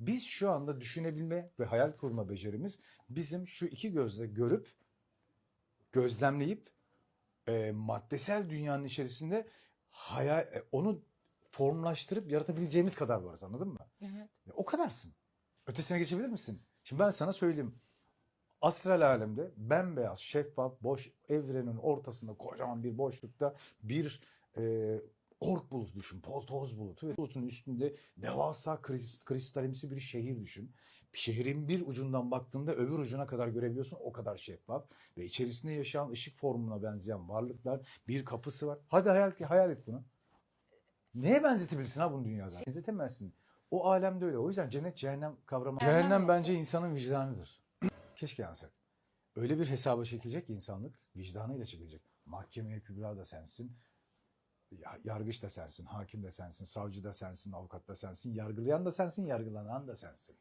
Biz şu anda düşünebilme ve hayal kurma becerimiz bizim şu iki gözle görüp gözlemleyip e, maddesel dünyanın içerisinde hayal e, onu formlaştırıp yaratabileceğimiz kadar varız anladın mı? Evet. O kadarsın. Ötesine geçebilir misin? Şimdi ben sana söyleyeyim. Astral alemde bembeyaz, şeffaf, boş evrenin ortasında kocaman bir boşlukta bir e, ork bulutu düşün. Toz, toz bulutu. Ve bulutun üstünde devasa kris- kristalimsi bir şehir düşün. Şehrin bir ucundan baktığında öbür ucuna kadar görebiliyorsun. O kadar şeffaf. Ve içerisinde yaşayan ışık formuna benzeyen varlıklar. Bir kapısı var. Hadi hayal, hayal et bunu. Neye benzetebilirsin ha bunu dünyada? Benzetemezsin. O alemde öyle. O yüzden cennet cehennem kavramı. Cehennem Cehennem bence insanın vicdanıdır. Keşke yansak. Öyle bir hesaba çekilecek ki insanlık vicdanıyla çekilecek. Mahkemeye kübra da sensin. Ya- Yargıç da sensin, hakim de sensin, savcı da sensin, avukat da sensin, yargılayan da sensin, yargılanan da sensin.